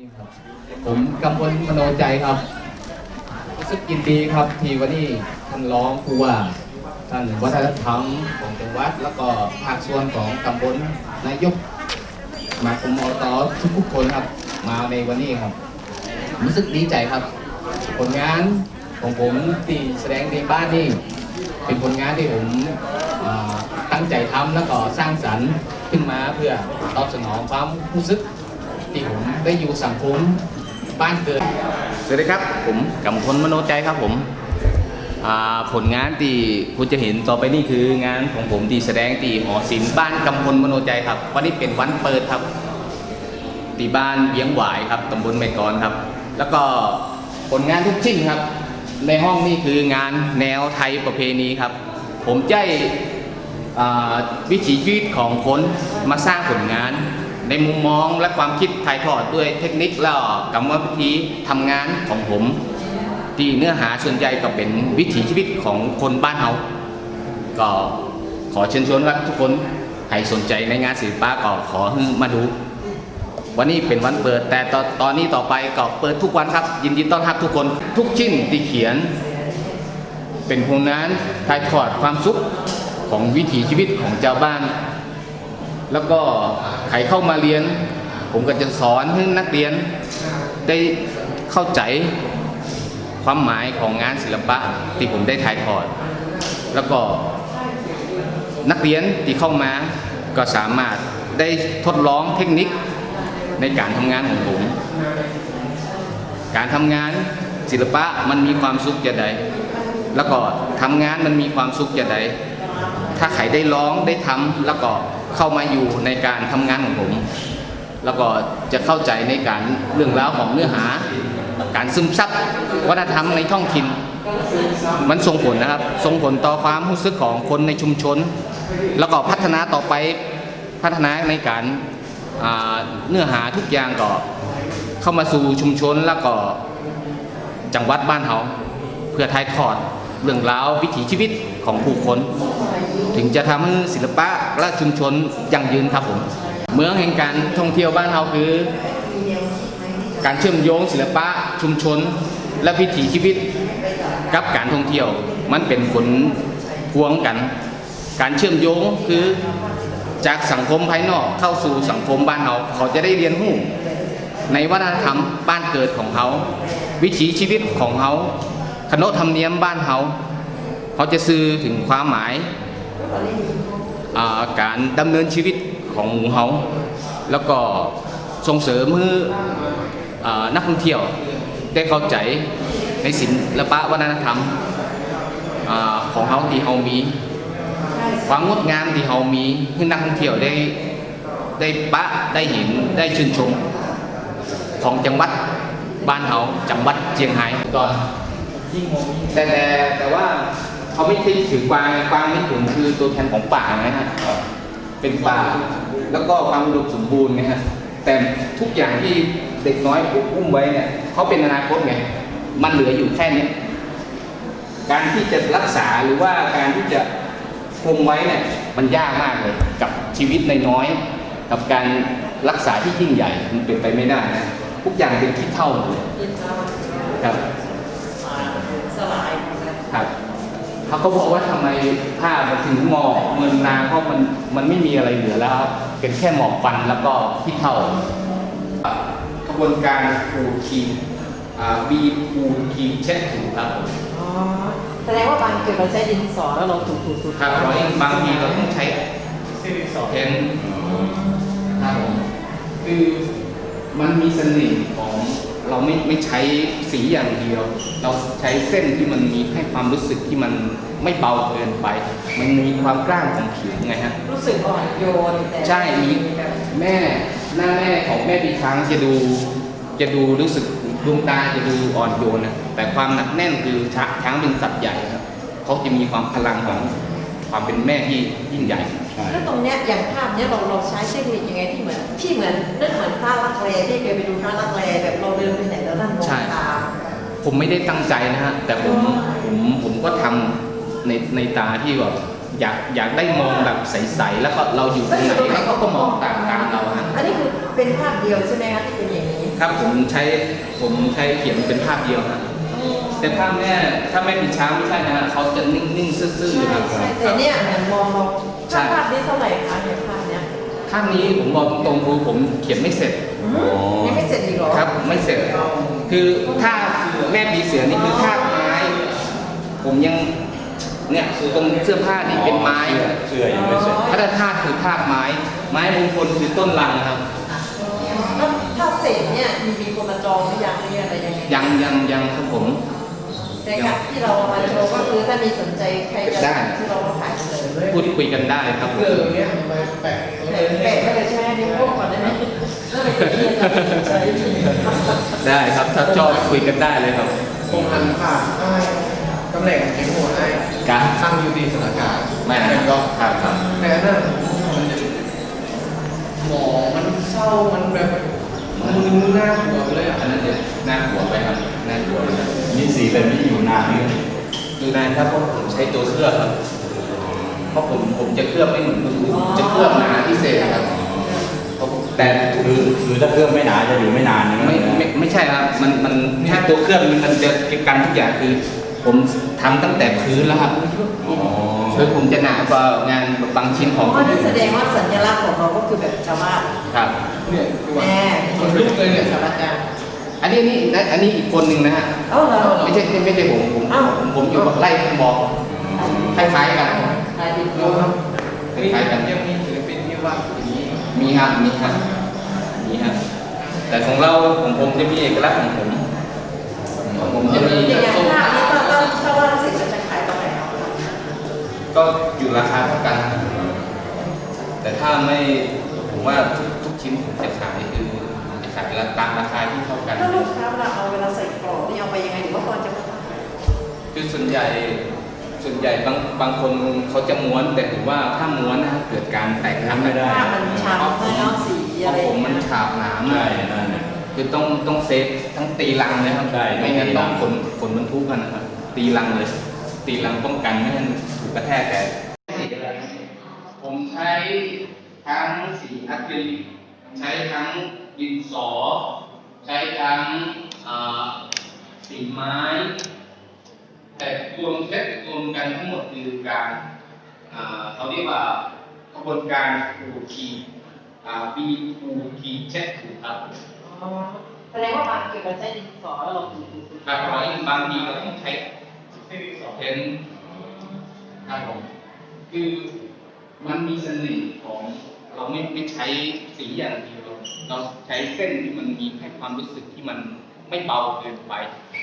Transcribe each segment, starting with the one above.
นี่ครับ ผมกำพลมโนใจครับ รู้สึกยินดีครับ ที่วันนี้ท่านร้องผู้ว่าท่านวัฒนธรรมของจังหวัด แล้วก็ภาคส่วนของตำบลนายกมาคมอตทุกๆคนครับ มาในวันนี้ครับ รู้สึกดีใจครับ ผลงานของผมที่แสดงในบ้านนี่เป็นผลงานที่ผมตั้งใจทำแล้วก็สร้างสรรค์ขึ้นมาเพื่อตอบสนองความรู้สึก ที่ผมได้อยู่สังคมบ้านเกิด สวัสดีครับ ผมกำพลมโนใจครับผมผลงานที่คุณจะเห็นต่อไปนี่คืองานของผมที่แสดงที่หอศิลป์บ้านกำพลมโนใจครับ วันนี้เป็นวันเปิดครับที่บ้านเวียงหวายครับตำบลแม่กลครับ แล้วก็ผลงานทุกชิ้นครับ ในห้องนี่คืองานแนวไทยประเพณีครับ ผมใจวิถีชีวิตของคนมาสร้างผลงาน ในมุมมองและความคิดถ่ายทอดด้วยเทคนิคและกรรมวิธีทำงานของผม ที่เนื้อหาส่วนใหญ่ก็เป็นวิถีชีวิตของคนบ้านเฮาก็ขอเชิญชวนว่าทุกคนให้สนใจในงานศิลปะก็ขอมาดู วันนี้เป็นวันเปิด แต่ตอนตอนนี้ต่อไปก็เปิดทุกวันครับ ยินดีต้อนรับทุกคน ทุกชิ้นที่เขียน เป็นผลงานถ่ายทอดความสุขของวิถีชีวิตของชาวบ้าน แล้วก็ใครเข้ามาเรียน ผมก็จะสอนให้นักเรียนได้เข้าใจความหมายของงานศิลปะที่ผมได้ถ่ายทอด แล้วก็นักเรียนที่เข้ามาก็สามารถได้ทดลองเทคนิคในการทำงานของผม การทำงานศิลปะมันมีความสุขจะใด แล้วก็ทำงานมันมีความสุขจะใด ถ้าใครได้ร้องได้ทำแล้วก็ เข้ามาอยู่ในการทำงานของผม แล้วก็จะเข้าใจในการเรื่องราวของเนื้อหา การซึมซับวัฒนธรรมในท้องถิ่น มันส่งผลนะครับส่งผลต่อความรู้สึกของคนในชุมชน แล้วก็พัฒนาต่อไปพัฒนาในการาเนื้อหาทุกอย่างก็เข้ามาสู่ชุมชนแล้วก็จังหวัดบ้านเขาเพื่อถ่ายทอด เรื่องราววิถีชีวิตของผู้คน ถึงจะทำให้ศิลปะและชุมชนยั่งยืนครับผม เมืองแห่งการท่องเที่ยวบ้านเราคือ การเชื่อมโยงศิลปะชุมชน และวิถีชีวิตกับการท่องเที่ยว มันเป็นผลพวงกัน การเชื่อมโยงคือจากสังคมภายนอกเข้าสู่สังคมบ้านเราเขาจะได้เรียนรู้ในวัฒนธรรมบ้านเกิดของเขา วิถีชีวิตของเขา ขนบธรรมเนียมบ้านเขาเขาจะสื่อถึงความหมายาการดำเนินชีวิตของหมู่เฮาแล้วก็ส่งเสริมให้อ่านักท่องเที่ยวได้เข้าใจในศิลปะวัฒนธรรมอของเฮาที่เฮามี ความงดงามที่เฮามีให้นักท่องเที่ยวได้ได้ปะได้เห็นได้ชื่นชมของจังหวัดบ้านเฮาจังหวัดเชียงรายก่อน แต่แต่แต่ว่าเขาไม่ใช่ถือกวางกวางนี่ผมคือตัวแทนของป่าไงฮะเป็นป่า แล้วก็ความอุดมสมบูรณ์ไงฮะแต่ทุกอย่างที่เด็กน้อยอุ้มไว้เนี่ยเขาเป็นอนาคตไงมันเหลืออยู่แค่นี้การที่จะรักษาหรือว่าการที่จะคงไว้เนี่ยมันยากมากเลยกับชีวิตน้อยๆกับการรักษาที่ยิ่งใหญ่มันเป็นไปไม่ได้นะทุกอย่างเป็นที่เท่าหมดเลยครับ ครับเขาก็บอกว่าทำไมผ้ามันถึงหมอกเมินนาเพราะมันมันไม่มีอะไรเหลือแล้วครับเป็นแค่หมอกฟันแล้วก็ที่เท่ากระบวนการขูดขีดอ่าบีบขูดขีดเช็ดถูครับผมอ๋อแสดงว่าบางจุดเราใช้ดินสอแล้วเราถูถูถูครับเราเองบางทีเราต้องใช้เพนครับผมคือมันมีเสน่ห์ของ เราไม่ไม่ใช้สีอย่างเดียว เราใช้เส้นที่มันมีให้ความรู้สึกที่มันไม่เบาเกินไป มันมีความกล้างของผิวไงฮะ รู้สึกอ่อนโยนแต่ใช่มีแม่หน้าแม่ของแม่ปีค้างจะดูจะดูรู้สึกดวงตาจะดูอ่อนโยนนะแต่ความหนักแน่นคือช้างช้างเป็นสัตว์ใหญ่ครับเขาจะมีความพลังของความเป็นแม่ที่ยิ่งใหญ่ แล้วตรงเนี้ยอย่างภาพเนี้ยเราเราใช้เทคนิคยังไงที่เหมือนที่เหมือนนึกเหมือนพระลักแลที่เคยไปดูพระลักแลแบบเราเดินไปไหนแล้วนั่นมองใช่ตาผมไม่ได้ตั้งใจนะฮะแต่ผมอ๋อผมผมก็ทำในในตาที่แบบอยากอยากได้มองแบบใสๆแล้วก็เราอยู่ตรงไหนแล้วก็ก็มองตามตามเราฮะอันนี้คือเป็นภาพเดียวใช่ไหมคะที่เป็นอย่างนี้ครับผมใช้ผมใช้เขียนเป็นภาพเดียวนะแต่ภาพเนี่ยถ้าไม่มีช้างไม่ใช่นะฮะเขาจะนิ่งๆซื่อใช่ๆครับใช่แต่เนี่ยเหมือนมองเรา ใช่ ภาพนี้เท่าไหร่คะเนี่ยภาพเนี้ยภาพนี้ผมบอกตรงๆคือผมเขียนไม่เสร็จ อืมยังไม่เสร็จอีกเหรอครับไม่เสร็จ คือถ้าแม่ปีเสือนี่คือท่าไม้ ผมยังเนี่ยคือตรงเสื้อผ้านี่เป็นไม้ เสื้อยังไม่เสร็จถ้าด้านท่าคือท่าไม้ ไม้มงคลคือต้นลังครับ แล้วถ้าเสร็จเนี่ยมีมีคนมาจองหรือยังหรืออะไรยังไงยังยังยังครับผม แต่กับที่เราเอามาโชว์ก็คือถ้ามีสนใจใครจะได้ ที่เราก็ขายเลย พูดคุยกันได้ครับเรื่องเนี้ยมาแปะแต่แปะไม่เลยใช่ไหมนิ้วโป้งก่อนได้ไหมแล้วไปที่อาจารย์สนใจได้ครับถ้าชอบคุยกันได้เลยครับผมหันผ่านได้ตำแหน่งเข็มหัวได้การตั้งอยู่ดีสถานการณ์ไม่นะแต่คก็รับครับครับแต่นั่นมันหมอมันเศร้ามันแบบมันมึนหน้าหัวไปเลยอะอันนั้นจะน่ากลัวไปครับน่ากลัวไปครับนี่สีแบบนี้อยู่นานไหมดูนานครับเพราะผมใช้ตัวเคลือบครับ เพราะผมผมจะเคลือบไม่เหมือนคนอื่นผมจะเคลือบหนาพิเศษครับเพราะผมแต่คือคือถ้าเครื่องไม่หนาจะอยู่ไม่นานนะไม่ไม่ไม่ใช่ครับมันมันแค่ตัวเครื่องมันมันจะกันทุกอย่างคือ ผมทำตั้งแต่พื้นแล้วครับอ๋อคือผมจะหนากว่างานบางชิ้นของเพคราะนนั่อื่นนแสดงว่าสัญลักษณ์ของเราก็คือแบบชาวบ้านครับ เนี่ยคือว่าแม่คนลุกเลยเนี่ยสถานการณ์อันนี้นี่อันนี้อีกคนหนึ่งนะฮะ เอ้าเหรอ ไม่ใช่ไม่ใช่ผมผมอ้าว ผมผมอยู่กับไล่บอกคล้ายๆกันขายดีดูครับคล้ายๆกันยังมีศิลปินที่ว่าอย่างนี้มีครับมีครับมีครับแต่ของเราของผมจะมีเอกลักษณ์ของผมของผมจะมีอย่างอย่างภาพนี้ก็ต้องถ้าว่าเสร็จจะขายตรงไหนเอาก็อยู่ราคาเท่ากันครับแต่ถ้าไม่ผมว่าทุกทุกชิ้นผมจะขายคือผมจะขายราตามราคาที่เท่ากันถ้าลูกค้าเวลาเอาเวลาใส่กรอบนี่เอาไปยังไงหรือว่าก่อนจะมาคือส่วนใหญ่ ส่วนใหญ่บางบางคนเขาจะม้วน แต่ถือว่าถ้าม้วนนะเกิดการแตกหักไม่ได้ภาพมันช้ำไม่เนาะสีเพอะไรราะอผมย่างมันเงี้ยฉาบหนาใช่มากนั่นน่ะ คือต้องต้องเซฟทั้งตีลังเลยครับใช่ไม่งั้นตีลัต้อง งขนขนบรรทุกกันนะครับตีลังเลย ตีลังป้องกันไม่ให้มันถูกกระแทกแต่ผมใช้ทั้งสีอะคริลิกใช้ทั้งดินสอ ใช้ทั้งเอ่อสีไม้ แต่รวมเซ็ตรวมกันทั้งหมดคือการอ่าเขาเรียกว่ากระบวนการขูดขีดอ่าบีขูดขีดเช็ดขูดครับอ๋อแสดงว่าบางเกี่ยวกับใช้ดินสอแล้วเราดูดูดูครับร้อยบางทีเราต้องใช้เพ้นครับผมคือมันมีเสน่ห์ของเราไม่ไม่ใช้สีอย่างเดียวเราใช้เส้นที่มันมีให้ความรู้สึกที่มัน ไม่เบาเกินไป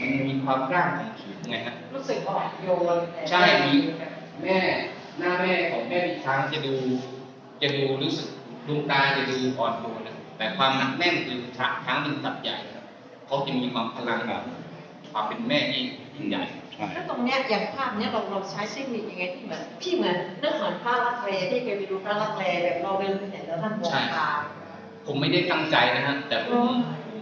มันมีความกล้าของขีดไงฮะรู้สึกอ่อนโยนแต่ใช่มีแม่หน้าแม่ของแม่ปีช้างจะดู จะดูรู้สึกดวงตาจะดูอ่อนโยนนะแต่ความหนักแน่นคือช้างช้างเป็นสัตว์ใหญ่ครับเขาจะมีความพลังแบบความเป็นแม่ที่ยิ่งใหญ่ใช่แล้วตรงเนี้ยอย่างภาพเนี้ยเราเราใช้เทคนิคยังไงที่เหมือนพี่เหมือนนึกเหมือนพระลักแรที่เคยไปดูพระลักแรแบบเราเดินไปไหนแล้วท่านมองตาผมไม่ได้ตั้งใจนะฮะแต่ผมอ๋อ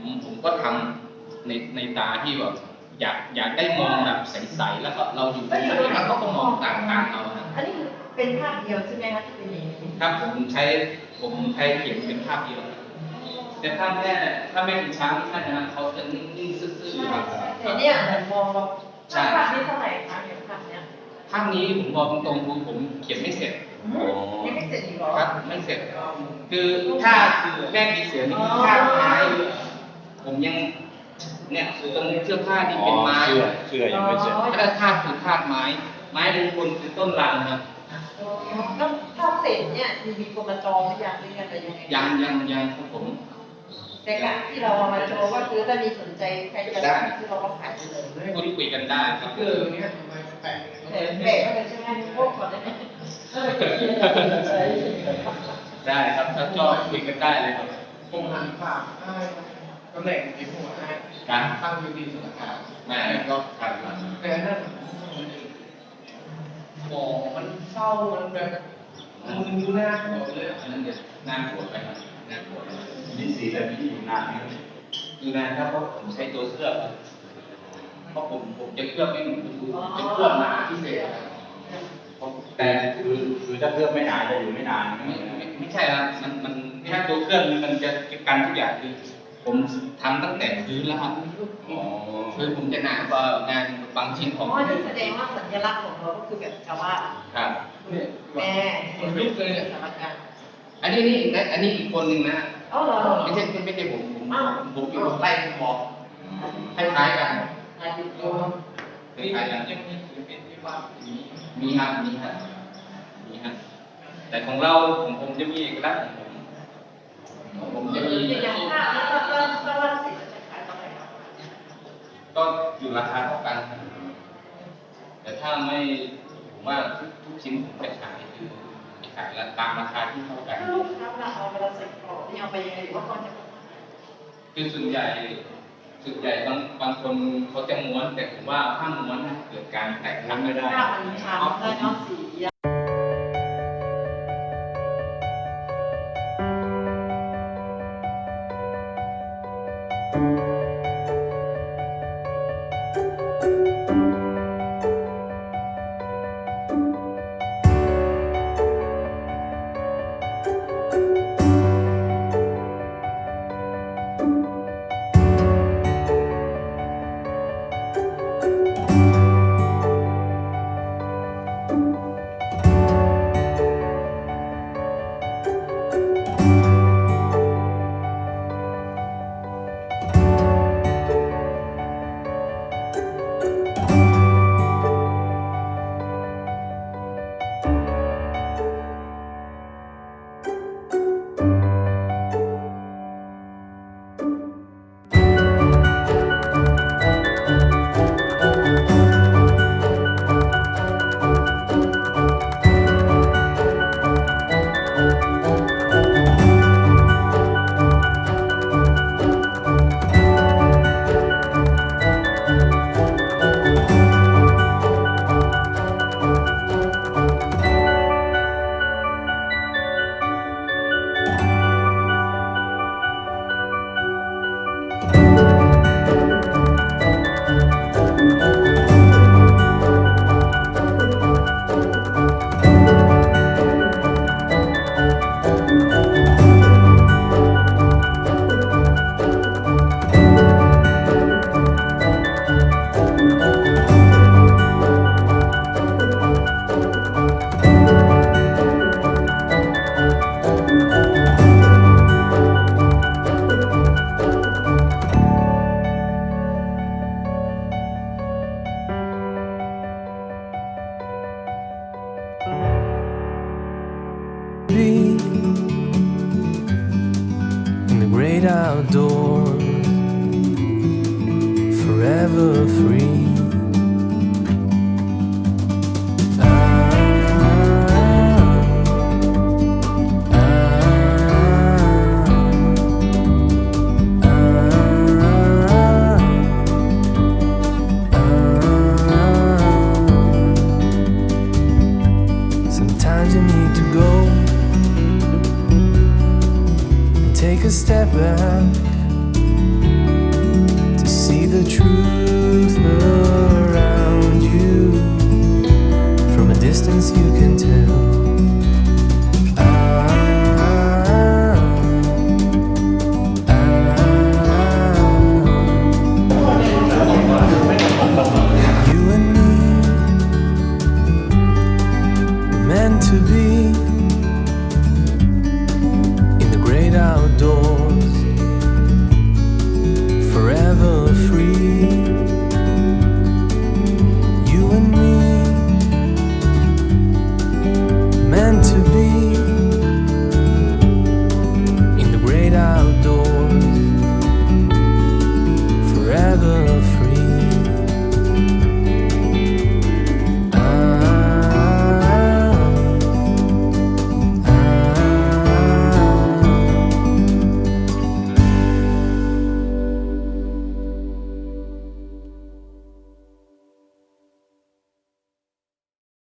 ผมผมก็ทำ ในในตาที่แบบอยากอยากได้มองแบบใสๆแล้วก็เราอยู่ตรงนี้เราก็ต้องมองต่างกันเอาฮะอันนี้คือเป็นภาพเดียวใช่ไหมคะที่เป็นอย่างนี้ครับผมใช้ผมใช้เขียนเป็นภาพเดียวครับแต่ถ้าแม่ถ้าแม่เป็นช้างไม่ใช่นะฮะเขาจะนิ่งๆซื่อๆครับแต่เนี่ยเหมือนมองเราใช่ภาพนี้เท่าไหร่คะอย่างภาพเนี้ยภาพนี้ผมบอกตรงๆคือผมเขียนไม่เสร็จอืมยังไม่เสร็จอีกเหรอครับไม่เสร็จ คือถ้าคือแม่ปีเสือนี่คือท่าไม้ผมยัง เนี่ยคือตรงเสื้อผ้าที่อ๋อเป็นไม้เสื้อเสื้อยังไม่เสร็จถ้าธาตุคือธาตุไม้ ไม้มงคลคือต้นลังครับแล้วถ้าเสร็จเนี่ยมีมีคนมาจองหรือยังหรือยังอะไรยังไงยังยังยังครับผม แต่การที่เราเอามาโชว์ก็คือถ้ามีสนใจใครจะได้ที่เราก็ขายไปเลยพูดคุยกันได้ครับเรื่องเนี้ยมาแปะแต่แบกก็เลยใช่ไหมพวกก่อนได้ไหมเออใช่ได้ครับถ้าชอบคุยกันได้เลยครับผมหันผ่านได้ ตำแหน่งเข็มหัวได้การตั้งอยู่ดีสถานการณ์แม่ก็ครับครับแต่นั่นหมอมันเศร้ามันแบบมันมึนหน้าหัวไปเลยอะอันนั้นเดี๋ยวน่ากลัวไปครับน่ากลัวไปนี่สีแบบนี้อยู่นานไหมดูนานครับเพราะผมใช้ตัวเคลือบครับเพราะผมผมจะเคลือบไม่เหมือนคนอื่นผมจะเคลือบหนาพิเศษครับเพราะแต่คือคือถ้าเครื่องไม่หนาจะอยู่ไม่นานไม่ไม่ไม่ใช่ครับมันมันนี่ฮะตัวเครื่องนี่มันจะกันทุกอย่างคือ ผมทำตั้งแต่พื้นแล้วครับอ๋อพื้นผมจะหนากว่างานบางชิ้นของอ๋อนี่แสดงว่าสัญลักษณ์ของเราก็คือแบบชาวบ้านครับ แม่เห็นรูปเลยสำนักงานอันนี้นี่และอันนี้อีกคนหนึ่งนะอ๋อเหรอ ไม่ใช่ไม่ใช่ผมผมอ้าว ผมอยู่ไล่บอกคล้ายๆกันนายดิโยคล้ายๆกันยังมีศิลปินที่ว่ามีมีครับมีครับมีครับแต่ของเราของผมจะมีเอกลักษณ์ของผมของ ผมจะมีอย่างภาพแล้วก็ก็ก็ว่าสิจะขายเท่าไหร่ครับก็อยู่ราคาเท่ากัน แต่ถ้าไม่ผมว่าทุกทุกชิ้นผมจะขายคือขายตามราคาที่เท่ากันลูกค้าเราเอาเวลาใส่กรอบนี่เอาไปยังไงหรือว่าเขาจะคือส่วนใหญ่ส่วนใหญ่บางบางคนเขาจะม้วนแต่ผมว่าถ้าม้วนนะเกิดการแตกหักไม่ได้ภาพมันช้ำได้เนอกสี Sometimes you need to go. And take a step back